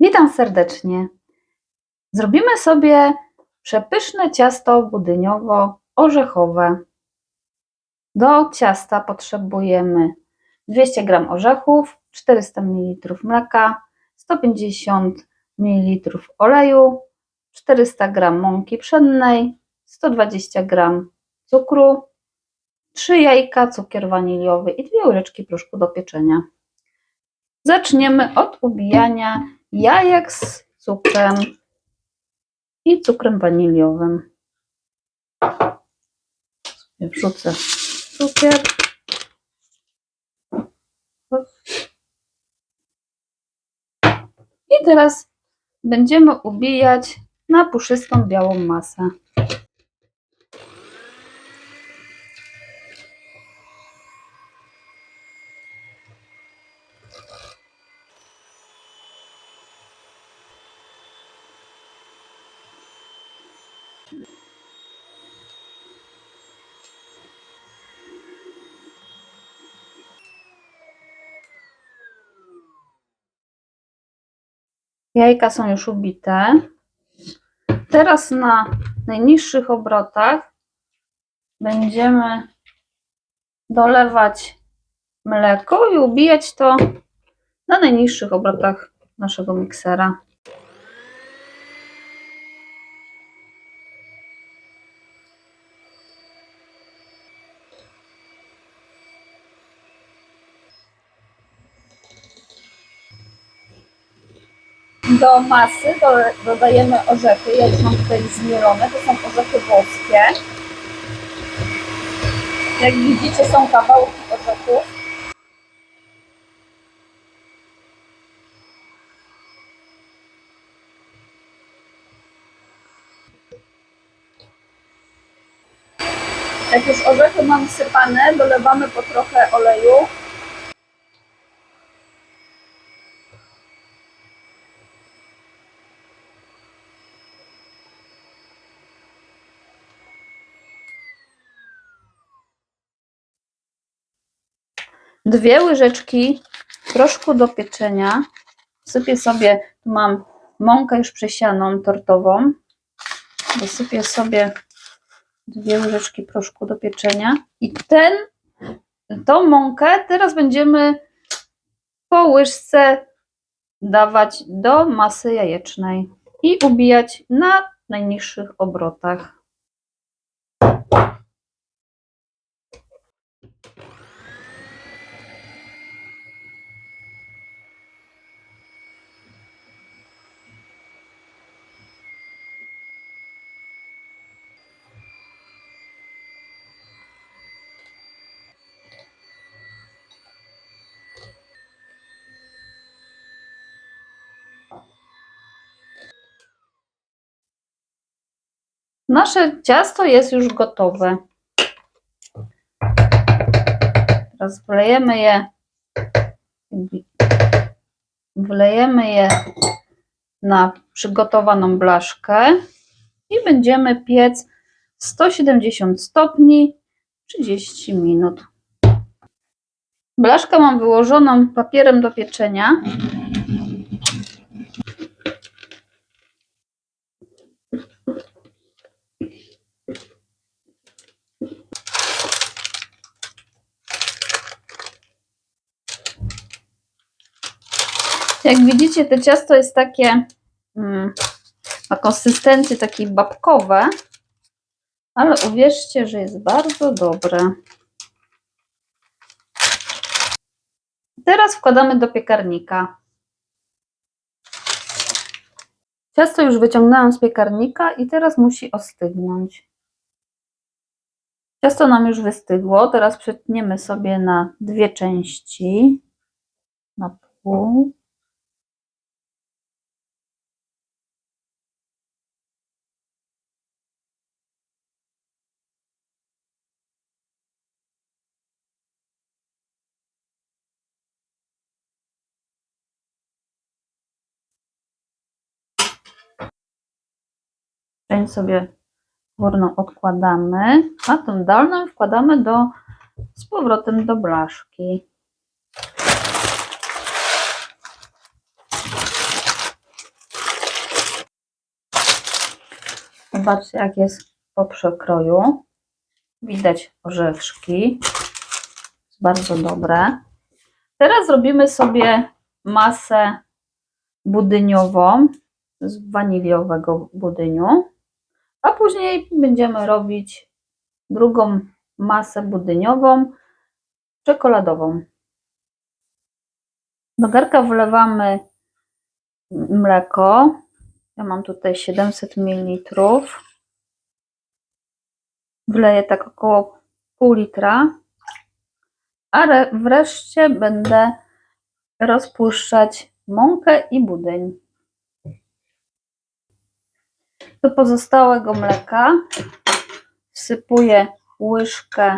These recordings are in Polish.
Witam serdecznie. Zrobimy sobie przepyszne ciasto budyniowo-orzechowe. Do ciasta potrzebujemy 200 g orzechów, 400 ml mleka, 150 ml oleju, 400 g mąki pszennej, 120 g cukru, 3 jajka, cukier waniliowy i 2 łyżeczki proszku do pieczenia. Zaczniemy od ubijania jajek z cukrem i cukrem waniliowym. Wrzucę cukier. I teraz będziemy ubijać na puszystą białą masę. Jajka są już ubite. Teraz na najniższych obrotach będziemy dolewać mleko i ubijać to na najniższych obrotach naszego miksera. Do masy do- dodajemy orzechy. Ja już mam tutaj zmielone. To są orzechy włoskie. Jak widzicie, są kawałki orzechów. Jak już orzechy mam sypane, dolewamy po trochę oleju. Dwie łyżeczki proszku do pieczenia. Sypię sobie, tu mam mąkę już przesianą tortową. Dosypię sobie dwie łyżeczki proszku do pieczenia. I ten, tą mąkę teraz będziemy po łyżce dawać do masy jajecznej i ubijać na najniższych obrotach. Nasze ciasto jest już gotowe. Teraz wlejemy je, wlejemy je na przygotowaną blaszkę i będziemy piec 170 stopni 30 minut. Blaszkę mam wyłożoną papierem do pieczenia. Jak widzicie, to ciasto jest takie, mm, ma konsystencję takiej babkowe, ale uwierzcie, że jest bardzo dobre. Teraz wkładamy do piekarnika. Ciasto już wyciągnęłam z piekarnika i teraz musi ostygnąć. Ciasto nam już wystygło, teraz przetniemy sobie na dwie części, na pół. część sobie górną odkładamy, a tą dolną wkładamy do, z powrotem do blaszki. Zobaczcie jak jest po przekroju. Widać orzeszki. Jest bardzo dobre. Teraz zrobimy sobie masę budyniową z waniliowego budyniu a później będziemy robić drugą masę budyniową, czekoladową. Do garka wlewamy mleko. Ja mam tutaj 700 ml. Wleję tak około pół litra. A re- wreszcie będę rozpuszczać mąkę i budyń. Do pozostałego mleka wsypuję łyżkę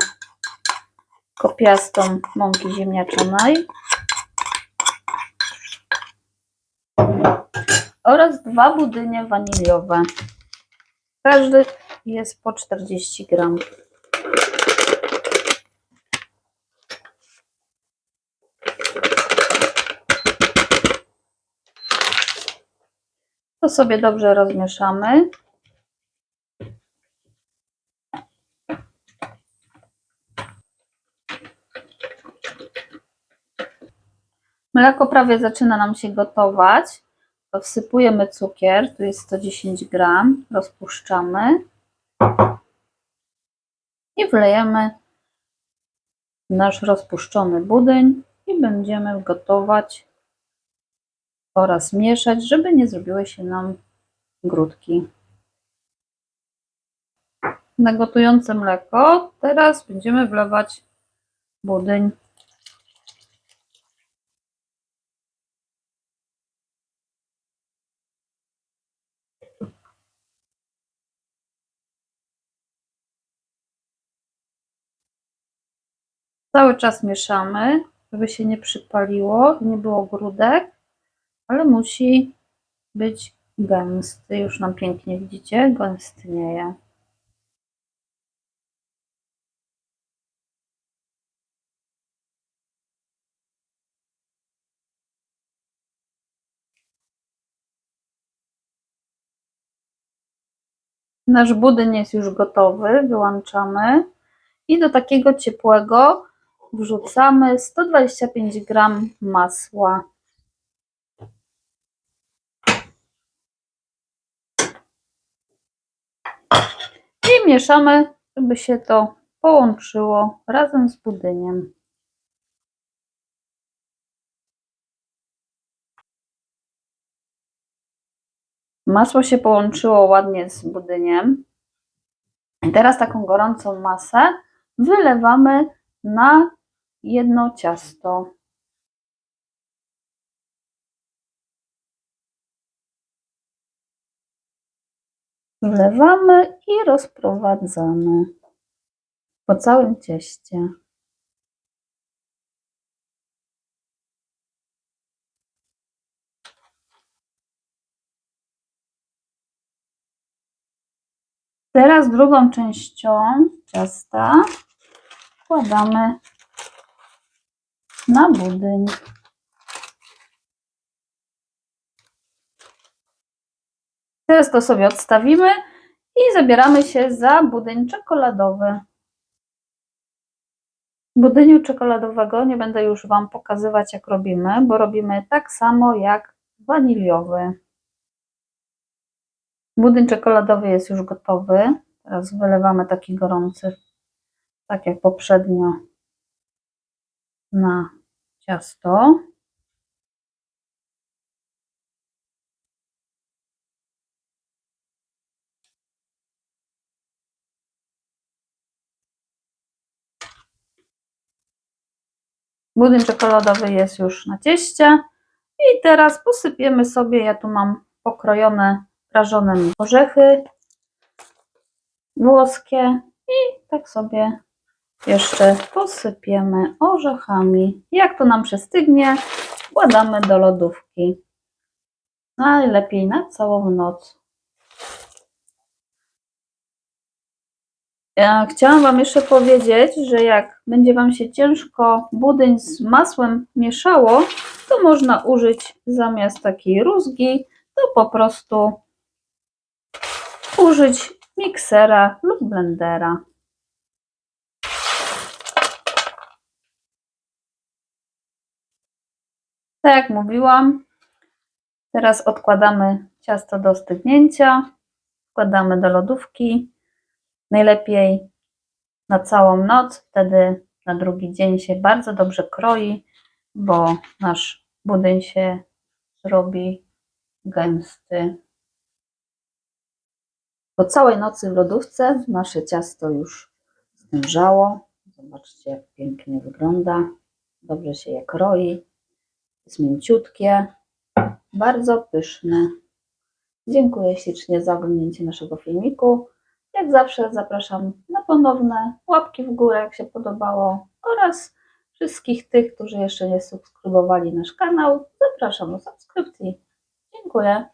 kopiastą mąki ziemniaczanej oraz dwa budynie waniliowe. Każdy jest po 40 gram. To sobie dobrze rozmieszamy. Mleko prawie zaczyna nam się gotować. To wsypujemy cukier, tu jest 110 gram, rozpuszczamy i wlejemy nasz rozpuszczony budyń i będziemy gotować oraz mieszać, żeby nie zrobiły się nam grudki. Na gotujące mleko teraz będziemy wlewać budyń. Cały czas mieszamy, żeby się nie przypaliło, nie było grudek, ale musi być gęsty. Już nam pięknie widzicie, gęstnieje. Nasz budyń jest już gotowy, wyłączamy i do takiego ciepłego wrzucamy 125 gram masła. Mieszamy, żeby się to połączyło razem z budyniem. Masło się połączyło ładnie z budyniem. I teraz taką gorącą masę wylewamy na jedno ciasto. Wlewamy i rozprowadzamy po całym cieście. Teraz drugą częścią ciasta wkładamy na budyń. Teraz to sobie odstawimy i zabieramy się za budyń czekoladowy. Budyniu czekoladowego nie będę już Wam pokazywać, jak robimy, bo robimy tak samo jak waniliowy. Budyń czekoladowy jest już gotowy. Teraz wylewamy taki gorący, tak jak poprzednio, na ciasto. Budyń czekoladowy jest już na cieście. I teraz posypiemy sobie, ja tu mam pokrojone prażone orzechy włoskie i tak sobie jeszcze posypiemy orzechami. Jak to nam przestygnie, wkładamy do lodówki. Najlepiej na całą noc. Chciałam Wam jeszcze powiedzieć, że jak będzie Wam się ciężko budyń z masłem mieszało, to można użyć zamiast takiej rózgi, to po prostu użyć miksera lub blendera. Tak jak mówiłam, teraz odkładamy ciasto do stygnięcia, wkładamy do lodówki. Najlepiej na całą noc, wtedy na drugi dzień się bardzo dobrze kroi, bo nasz budyń się robi gęsty. Po całej nocy w lodówce nasze ciasto już zdężało. Zobaczcie, jak pięknie wygląda. Dobrze się je kroi. Jest mięciutkie, bardzo pyszne. Dziękuję ślicznie za oglądnięcie naszego filmiku. Jak zawsze zapraszam na ponowne łapki w górę, jak się podobało, oraz wszystkich tych, którzy jeszcze nie subskrybowali nasz kanał. Zapraszam do subskrypcji. Dziękuję.